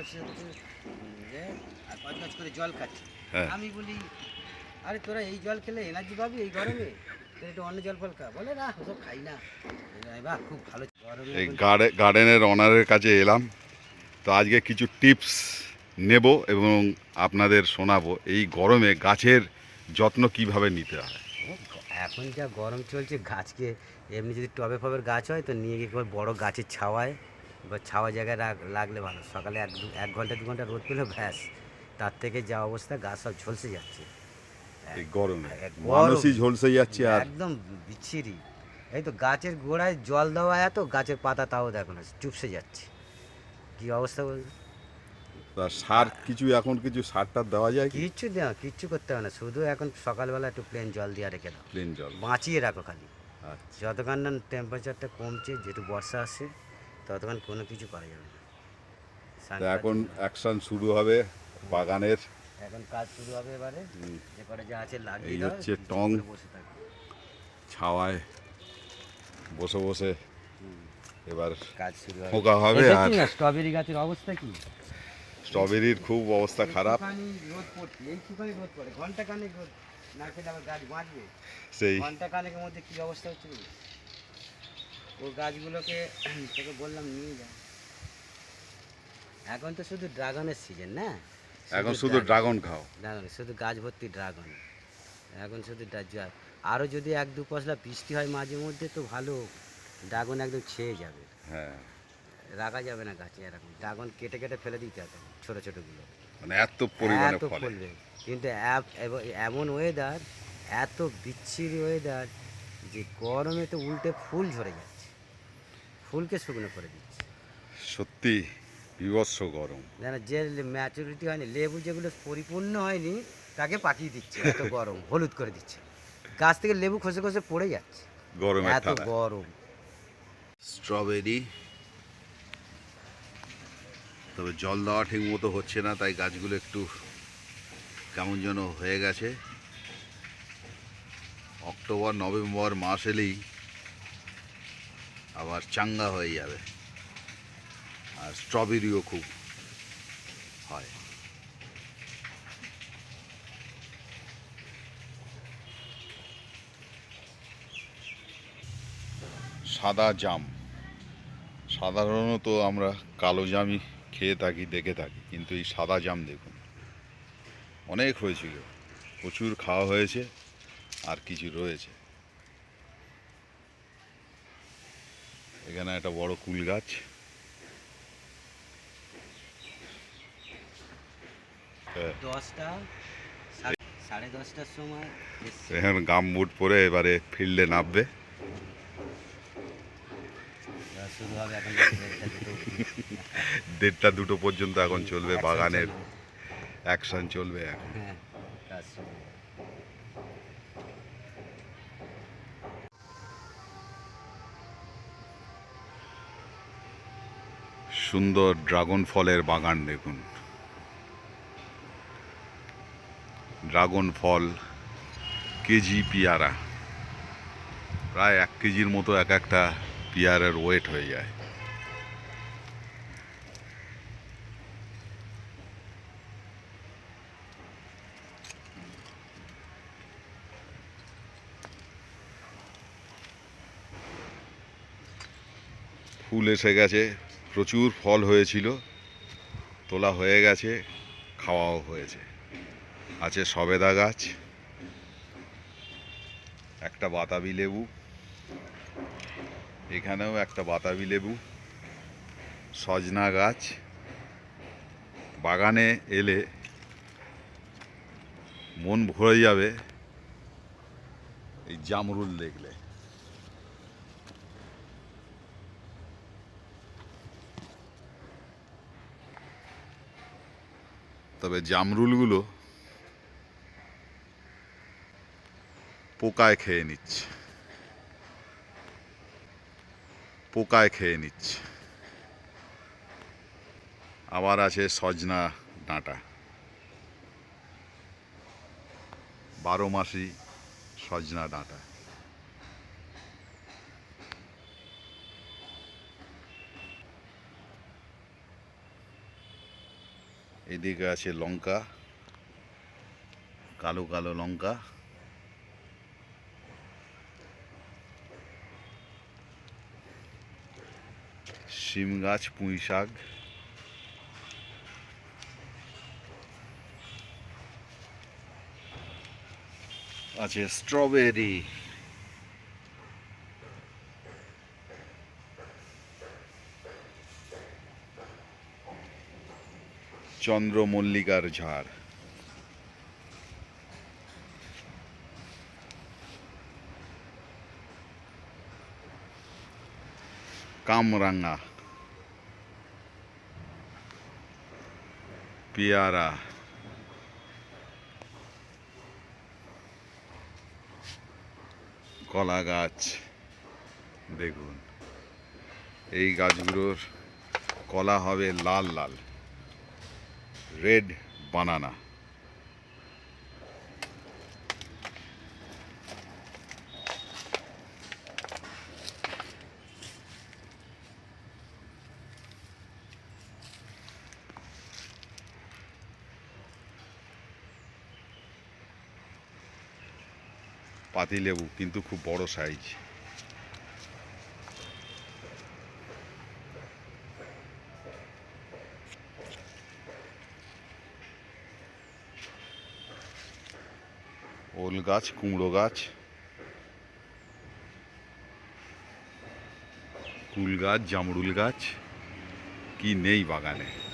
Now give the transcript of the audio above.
করছে যে আর করে জল খাচ্ছে। হ্যাঁ। আমি বলি আরে তোরা এই জল খেলে এনার্জি পাবি এই গরমে? একটু অন্য জল ফল খা। বলে না ওসব খাই না। বাহ খুব ভালো এই গার্ডেনের অনারের কাছে এলাম। তো আজকে কিছু টিপস নেব এবং আপনাদের শোনাবো এই গরমে গাছের যত্ন কীভাবে নিতে হয়। এখন যা গরম চলছে গাছকে এমনি যদি টবে ফবের গাছ হয় তো নিয়ে গিয়ে বড় গাছের ছাওয়ায় বা ছাওয়া জায়গায় রাখ- লাগলে ভালো। সকালে এক দু এক ঘণ্টা দু ঘণ্টা রোদ পেলে ব্যাস তার থেকে যা অবস্থা গাছ সব ঝলসে যাচ্ছে। এই গরমে গরম। মানুষই ঝলসে যাচ্ছে আর। একদম বিচ্ছিরি। এই তো গাছের গোড়ায় জল দেওয়া এত গাছের পাতা তাও দেখো না চুপসে যাচ্ছে। কি অবস্থা বল সার কিছু এখন কিছু সার টার দেওয়া যায় কিচ্ছু দেওয়া কিচ্ছু করতে হবে না শুধু এখন সকালবেলা একটু প্লেন জল দিয়ে রেখে দাও। প্লেন জল। বাঁচিয়ে রাখো খালি। যতক্ষণ না টেম্পারেচারটা কমছে যেহেতু বর্ষা আসছে ততক্ষণ কোনো কিছু করা যাবে না। তো এখন অ্যাকশন শুরু হবে বাগানের। এখন কাজ শুরু হবে এবারে। যে কটা যা আছে লাগিয়ে এই দাও, হচ্ছে টং। বসে থাকো। ছাওয়ায় বসে বসে এবার কাজ শুরু হবে। ফোকা হবে আর না স্ট্রবেরি গাছের অবস্থা কি? স্ট্রবেরির খুব অবস্থা খারাপ। একটুখানি রোদ পড়ছে এইটুখানি রোদ পড়ে। ঘণ্টা কানেক রোদ না খেলে আবার গাছ বাঁচবে। সেই। ঘণ্টা কানেকের মধ্যে কি অবস্থা হচ্ছে বলুন? ও গাছগুলোকে তোকে বললাম নিয়ে যা। এখন তো শুধু ড্রাগনের সিজন না? এখন শুধু ড্রাগন। খাও। ড্রাগন শুধু গাছ ভর্তি ড্রাগন। এখন শুধু ড্রা- আরও যদি এক দু পশলা বৃষ্টি হয় মাঝে মধ্যে তো ভালো ড্রাগন একদম ছেয়ে যাবে। হ্যাঁ। রাখা যাবে না গাছে এরকম ড্রাগন কেটে কেটে ফেলে দিতে হবে ছোটো ছোটোগুলো মানে এত পরিমাণে এত ফলে। ফলবে। কিন্তু এমন ওয়েদার এত বিচ্ছিরি ওয়েদার যে গরমে তো উল্টে ফুল ঝরে যাচ্ছে। ফুলকে শুকনো করে দিচ্ছে। সত্যি বিভৎস গরম। যেন যে ম্যাচুরিটি হয়নি লেবু যেগুলো পরিপূর্ণ হয়নি তাকে পাকিয়ে দিচ্ছে এত গরম হলুদ করে দিচ্ছে। গাছ থেকে লেবু খসে খসে পড়ে যাচ্ছে। গরমের এত গরম। স্ট্রবেরি তবে জল দেওয়া ঠিক মতো হচ্ছে না তাই গাছগুলো একটু কেমন যেন হয়ে গেছে। অক্টোবর নভেম্বর মাস এলেই আবার চাঙ্গা হয়ে যাবে। আর স্ট্রবেরিও খুব হয়। সাদা জাম। সাধারণত আমরা কালো জামই খেয়ে থাকি, দেখে থাকি, কিন্তু এই সাদা জাম দেখুন। অনেক হয়েছিল। প্রচুর খাওয়া হয়েছে, আর কিছু রয়েছে। এখানে একটা বড় কুল গাছ। হ্যাঁ, দশটা সাড়ে- সাড়ে দশটার সময় এখন গাম বুট পরে এবারে ফিল্ডে নামবে। দেড়টা দুটো অবধি। দেড়টা দুটো পর্যন্ত এখন চলবে বাগানের। অ্যাকশন চলবে এখন। সুন্দর ড্রাগন ফলের বাগান দেখুন। ড্রাগন ফল, কেজি পেয়ারা। প্রায় এক কেজির মতো এক একটা পেয়ারার ওয়েট হয়ে যায়। ফুল এসে গেছে। প্রচুর ফল হয়েছিল, তোলা হয়ে গেছে, খাওয়াও হয়েছে। আছে সবেদা গাছ, একটা বাতাবি লেবু, এখানেও একটা বাতাবি লেবু, সজনা গাছ। বাগানে এলে মন ভরে যাবে এই জামরুল দেখলে। তবে জামরুলগুলো পোকায় খেয়ে নিচ্ছে। পোকায় খেয়ে নিচ্ছে। আবার আছে সজনা ডাঁটা। বারো মাসি সজনা ডাঁটা। এদিকে আছে লঙ্কা কালো কালো লঙ্কা। শিম গাছ পুঁই শাক। আছে স্ট্রবেরি। চন্দ্রমল্লিকার ঝাড়। কামরাঙ্গা পেয়ারা। কলা গাছ দেখুন এই গাছগুলোর কলা হবে লাল লাল। রেড বানানা। পাতিলেবু কিন্তু খুব বড় সাইজ। ওল গাছ কুমড়ো গাছ। কুল গাছ জামরুল গাছ। কি নেই বাগানে।